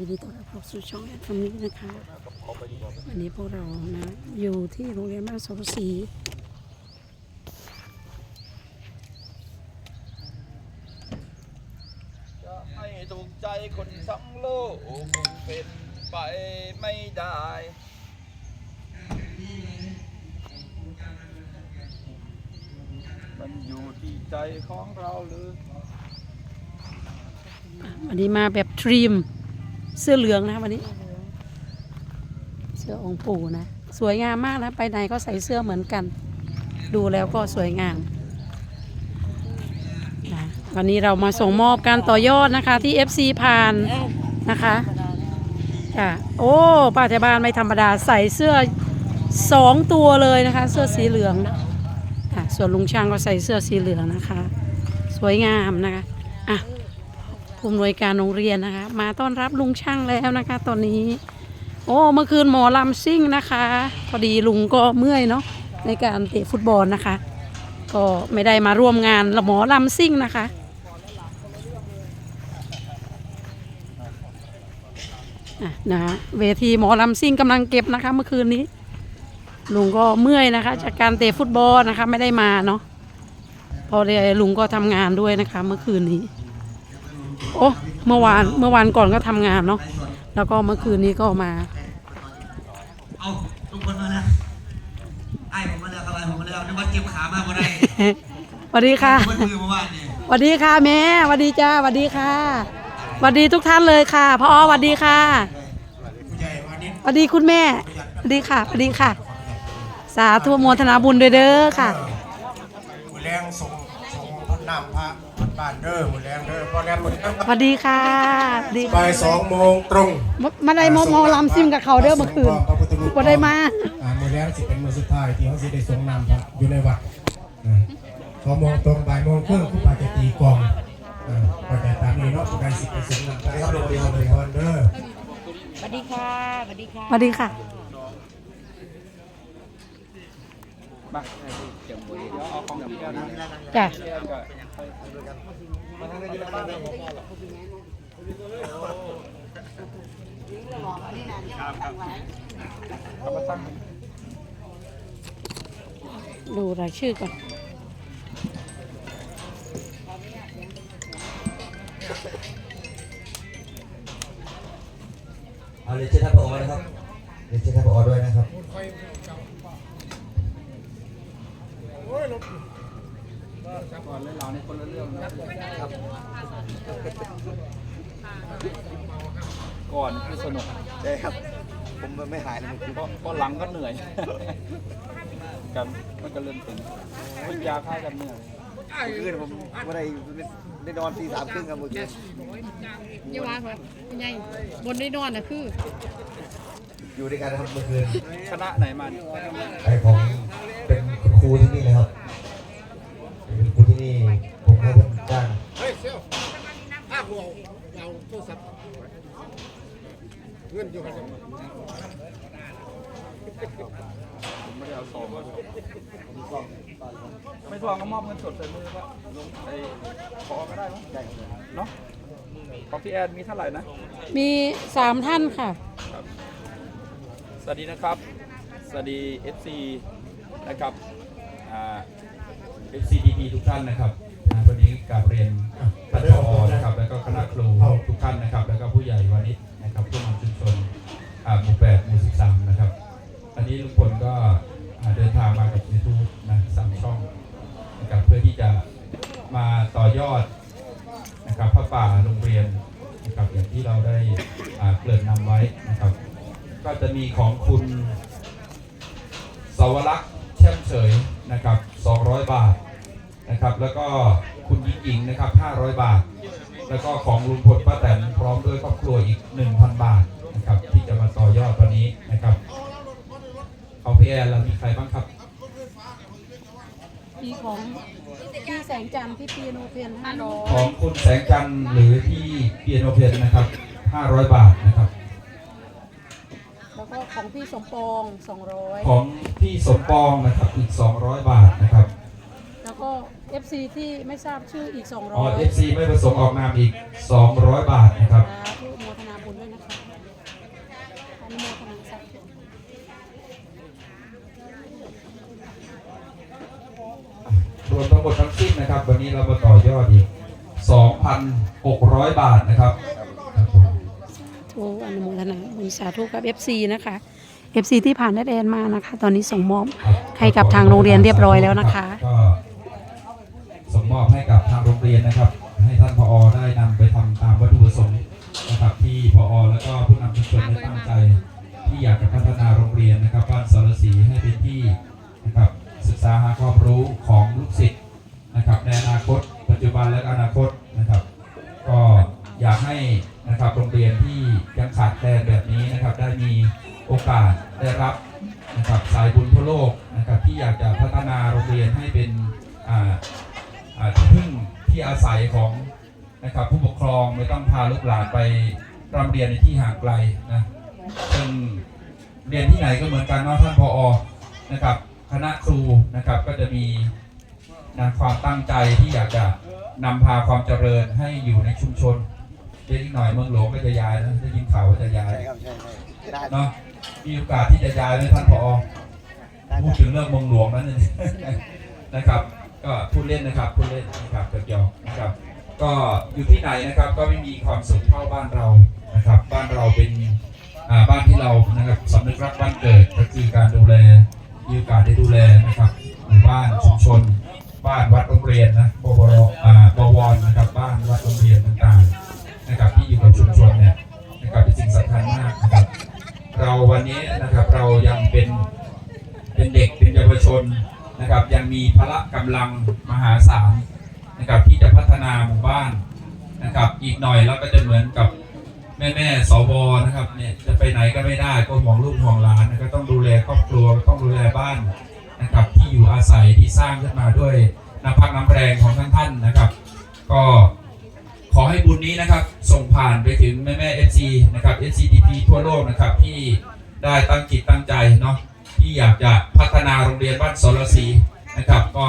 ยินดีต้อนรับเข้าสู่ช่องแอดฟามิลี่นะคะ วันนี้พวกเรานะ อยู่ที่โรงเรียนบ้านโสรศรีจะให้ถูกใจคนทั้งโลกคงเป็นไปไม่ได้มันอยู่ที่ใจของเราหรือ วันนี้มาแบบทรีม เสื้อเหลืองนะวันนี้ เสื้อองค์ปู่นะ สวยงามมากนะ ไปไหนก็ใส่เสื้อเหมือนกัน ดูแล้วก็สวยงามนะวันนี้เรามาส่งมอบการต่อยอดนะคะ ที่ FC ผ่านนะคะจ้ะโอ้ป้าแถวบ้านไม่ธรรมดาใส่เสื้อสองตัวเลยนะคะ เสื้อสีเหลืองอะส่วนลุงช่างก็ใส่เสื้อสีเหลืองนะคะ สวยงามนะคะอะ ผู้อำนวยการโรงเรียนนะคะ มาต้อนรับลุงช่างแล้วนะคะ ตอนนี้ โอ้เมื่อคืนหมอลำซิ่งนะคะ พอดีลุงก็เมื่อยเนาะในการเตะฟุตบอลนะคะ ก็ไม่ได้มาร่วมงานหมอลำซิ่งนะคะนะเวทีหมอลำซิ่งกำลังเก็บนะคะ เมื่อคืนนี้ ลุงก็เมื่อยนะคะ จากการเตะฟุตบอลนะคะไม่ได้มาเนาะพอดีลุงก็ทำงานด้วยนะคะ เมื่อคืนนี้ โอ้เมื่อวานเมื่อวานก่อนก็ทำงานเนาะแล้วก็เมื่อคืนนี้ก็มา เอาทุกคนมาแล้วไอ้ผมมาแล้วครับไอ้ผมมาแล้วนึกว่าเจ็บขามากมาได้สวัสดีค่ะเมื่อคืนเมื่อวานนี่สวัสดีค่ะแม่สวัสดีจ้าสวัสดีค่ะสวัสดีทุกท่านเลยค่ะพ่อสวัสดีค่ะผู้ใหญ่วันนี้สวัสดีคุณแม่สวัสดีค่ะสวัสดีค่ะ สาธุโมทนาบุญด้วยเด้อค่ะมือแรงส่งส่งพระนามพระวัด บ้านเด้อมือแรงเด้อพอแรงมือแรงสวัสดีค่ะสวัสดีบ่ายสองโมงตรงมามาได้มอมอลำซิมกับเขาเด้อเมื่อคืนพระพุทธรูปบ่ได้มาอ่ามือแรงสิเป็นมือสุดท้ายที่เขาสิได้ส่งนำพระอยู่ในวัดอ่าสองโมงตรงบ่ายโมงครึ่งผู้ปาจะตีกลองอ่าก็แต่ตามนี้เนาะผู้ใดสิไปส่งนำไปครับโรงเรียนเลยพรเด้อสวัสดีค่ะมาเดี๋ยวเอาข องพี่กันนะจ้ะพี่กันเอามาตั้งดูรายชื่อก่อนเอาเลยเชิญท่านผอนะครับเรียนเชิญท่านผอด้วยนะครับ ก่อนเล่นเราในคนละเรื่องนะครับก่อนคือสนุกใช่ครับ ผมไม่หายเลยเพราะเพราะหลังก็เหนื่อยกันมันก็เริ่มตึงวิทยาค่ากันเหนื่อยเมื่อคืนผมไม่ได้ได้นอนตีสามครึ่งครับเมื่อคืนอย่าว่าค่ะยังไงบนได้นอนนะคือ อยู่ด้วยกันนะครับเมื่อคืนคณะไหนมาเนี่ยไอ้ผมเป็นคุณครูที่นี่เลยครับ ผมไม่ได้เอาซองมาไม่ทวงก็มอบเงินสดใส่มือก็ลงไอ้ขอก็ได้มั้งเนาะของพี่แอนมีเท่าไหร่นะ มีสามท่านค่ะ สวัสดีนะครับ สวัสดี FC นะครับอ่า FC DP ทุกท่านนะครับ อ่าวันนี้กราบเรียนท่านผอนะครับแล้วก็คณะครูทุกท่านนะครับ แล้วก็ผู้ใหญ่วานิชนะครับผู้นำชุมชนอ่าหมู่แปดหมู่สิบสามนะครับ อันนี้ลุงพลก็เดินทางมากับยูทูบนะสามช่องนะครับเพื่อที่จะมาต่อยอดนะครับพระป่าโรงเรียนนะครับอย่างที่เราได้เกริ่นนำไว้นะครับ ก็จะมีของคุณสวรักษ์แช่มเฉยนะครับ 200 บาท นะครับ แล้วก็คุณยิ่งอิงนะครับ 500 บาท แล้วก็ของลุงพลป้าแตนพร้อมด้วยครอบครัวอีก 1,000 บาทนะครับ ที่จะมาต่อยอดวันนี้นะครับเอาพี่แอนเรามีใครบ้างครับ มีของพี่แสงจันทร์ที่ปีโนเพียนห้าร้อยของคุณแสงจันทร์หรือที่เปียโนเพียนนะครับ 500 บาทนะครับ แล้วก็ของพี่สมปองสองร้อยของพี่สมปองนะครับอีก 200 บาทนะครับแล้วก็ FC ที่ไม่ทราบชื่ออีกสองร้อ๋ออย FC ไม่ประสงค์ออกนามอีก 200 บาทนะครับสาธุโมทนาบุญด้วยนะคะอนุโมทนาสาธุรวมทั้งหมดทั้งสิ้นนะครับ วันนี้เรามาต่อยอดอีก 2,600 บาทนะครับครับผมทุกอนุโมทนาบุญสาธุกับ FC นะคะ FC ที่ผ่านแดนแดนมานะคะ ตอนนี้ส่งมอบให้กับทางโรงเรียนเรียบร้อยแล้วนะคะก็ส่งมอบให้กับทางโรง เรียนนะครับ ให้ท่านผอได้นำไปทำตามวัตถุประสงค์นะครับที่ผอแล้วก็ผู้นำชุมชนได้ตั้งใจ ที่อยากจะพัฒนาโรงเรียนนะครับบ้านสารศรีให้เป็นที่นะครับศึกษาหาความรู้ของลูกศิษย์นะครับในอนาคต ปัจจุบันและอนาคตนะครับ ก็อยากให้นะครับโรงเรียนที่ยังขาดแคลนแบบนี้นะครับ ได้มีโอกาสได้รับ หลานไปร่ำเรียนในที่ห่างไกลนะซึ่งเรียนที่ไหนก็เหมือนกันเนาะท่านพออนะครับคณะครูนะครับก็จะมีนะความตั้งใจที่อยากจะนำพาความเจริญให้อยู่ในชุมชนเดี๋ยวอีกหน่อยเมืองหลวงก็จะย้ายนะได้ยินข่าวว่าจะย้ายเนาะมีโอกาสที่จะย้ายไหมท่านผอพูดถึงเรื่องเมืองหลวงนั้นเนี่ยนะครับ ก็พูดเล่นนะครับพูดเล่นนะครับเกี่ยวๆนะครับ ก็อยู่ที่ไหนนะครับก็ไม่มีความสุขเท่าบ้านเรานะครับ บ้านเราเป็นบ้านที่เรานะครับสำนึกรักบ้านเกิดก็คือการดูแลมีโอกาสได้ดูแลนะครับหมู่บ้านชุมชน บ้านวัดโรงเรียนนะบวรบวรนะครับบ้านวัดโรงเรียนต่างๆนะครับที่อยู่กับชุมชนเนี่ยนะครับเป็นสิ่งสำคัญมากนะครับเราวันนี้นะครับเรายังเป็นเป็นเด็กเป็นเยาวชนนะครับยังมีพละกำลังมหาศาล นะครับที่จะพัฒนาหมู่บ้านนะครับ อีกหน่อยเราก็จะเหมือนกับแม่แม่สวนะครับเนี่ยจะไปไหนก็ไม่ได้ก็ห่วงลูกห่วงหลานก็ต้องดูแลครอบครัวต้องดูแลบ้านนะครับที่อยู่อาศัยที่สร้างขึ้นมาด้วยน้ำพักน้ำแรงของท่านท่านนะครับ ก็ขอให้บุญนี้นะครับ ส่งผ่านไปถึงแม่แม่เอซีนะครับ SCDP ทั่วโลกนะครับที่ได้ตั้งจิตตั้งใจเนาะที่อยากจะพัฒนาโรงเรียนบ้านสรศรีนะครับ ก็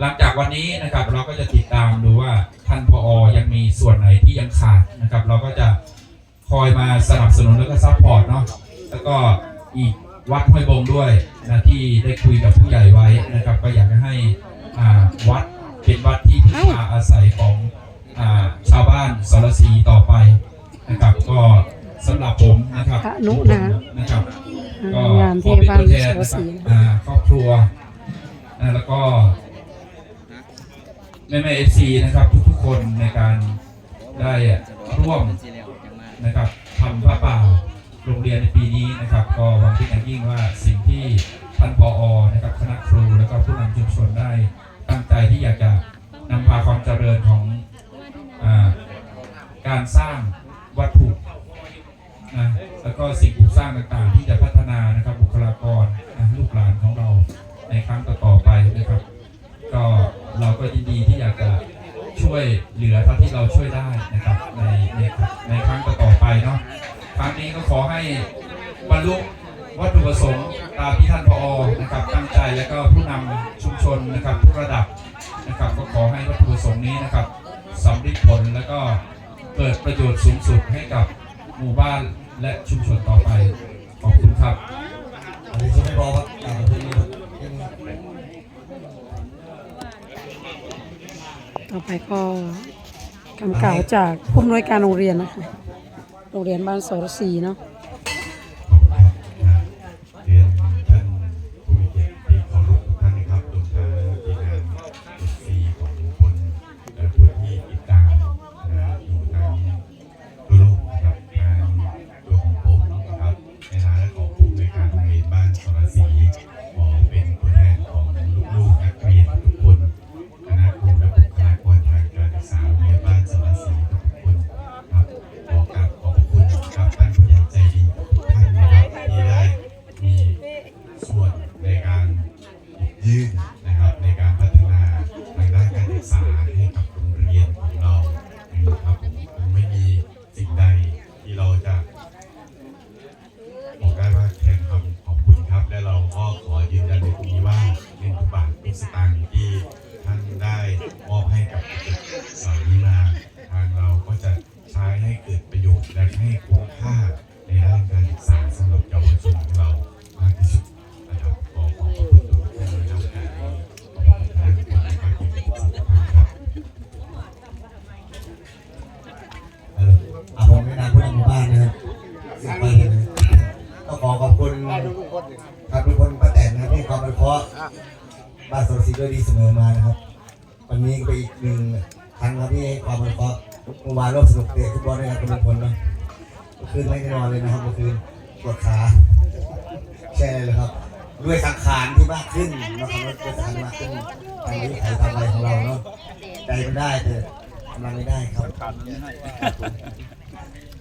หลังจากวันนี้นะครับเราก็จะติดตามดูว่าท่านพอยังมีส่วนไหนที่ยังขาดนะครับ เราก็จะคอยมาสนับสนุนแล้วก็ซัพพอร์ตเนาะแล้วก็อีกวัดห้วยบงด้วยนะที่ได้คุยกับผู้ใหญ่ไว้นะครับ ก็อยากจะให้อ่าวัดเป็นวัดที่พึ่งพาอาศัยของอ่าชาวบ้านสรศรีต่อไปนะครับ ก็สำหรับผมนะครับพระนุนะนะครับก็งานขอที่เป็นบ้านตัวแทนสรนะคศรับรีอ่าครอบครัวนะแล้วก็แม่แม่เอฟซีนะครับทุกๆคนในการได้ร่วมนะครับทำพระป่าโรงเรียนในปีนี้นะครับ ก็หวังเป็นอย่างยิ่งว่าสิ่งที่ท่านพออนะครับคณะครูแล้วก็ผู้นำชุมชนได้ตั้งใจที่อยากจะนำพาความเจริญของอาการสร้างวัตถุนะแล้วก็สิ่งปลูกสร้างต่างๆ ที่จะพัฒนานะครับบุคลากรลูกหลานของเราในครั้งต่อๆไปนะครับ ก็เรา ก็ยินดีที่อยากจะช่วยเหลือเท่าที่เราช่วยได้นะครับในในในครั้งต่อไปเนาะครั้งนี้ก็ขอให้บรรลุวัตถุประสงค์ตามที่ท่านพอนะครับตั้งใจแล้วก็ผู้นำชุมชนนะครับทุกระดับนะครับ ก็ขอให้วัตถุประสงค์นี้นะครับสำเร็จผลแล้วก็เกิดประโยชน์สูงสุดให้กับหมู่บ้านและชุมชนต่อไป ไปก็คำกล่าวจากผู้อำนวยการโรงเรียนนะคะ โรงเรียนบ้านสรศรีเนาะ นะสิบปีนะต้องขอขอบคุณครับทุกคนป้าแตนนะที่ความเป็นเพราะบ้านสวนสีด้วยดีเสมอมานะครับ วันนี้ก็เปอีกหนึ่งครั้งครับที่ให้ความเป็นเพราะเมื่อวานร่วมสนุกเตะทุตบอลด้วยกันกับลุงพลนะเมื่อคืนไม่ได้นอนเลยนะครับเมื่อคืนปวดขาแช่เลยครับ ด้วยสังขารที่มากขึ้นนะครับด้วยสังขารมากขึ้นทางนี้ใครทำอะไรของเราเนาะใจมันได้แต่กำลังไม่ได้ครับ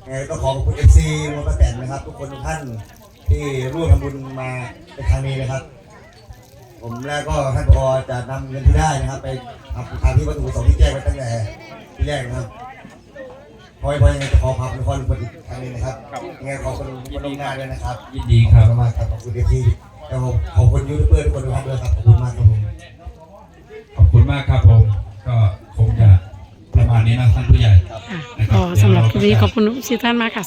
ขาดมันไม่ให้ยังไงก็ขอขอบคุณเอฟซีมวลป้าแตนนะครับ ทุกคนทุกท่านที่ร่วมทำบุญมาในครั้งนี้นะครับ ผมแล้วก็ท่านพอจะนำเงินที่ได้นะครับ ไปทำตามที่วัตถุประสงค์ที่แจ้งไว้ตั้งแต่ที่แรกนะครับพอพอยังไงจะขอขอบคุณคนคนอีกครั้งหนึงนะครับยังไงขอบคุณคนลงงานด้วยนะครับยินดีครับขอณมากครับขอบคุณเอฟซีแล้วขอบคุณยูทูบเบอร์ทุกคนทุกท่านด้วยครับขอบคุณมากครับผมขอบคุณมากครับผมก็คงจะ ประมาณนี้นะท่านผู้ใหญ่ค่ะก็สำหรับคลิปนี้ขอบคุณทุกท่านมากค่ะ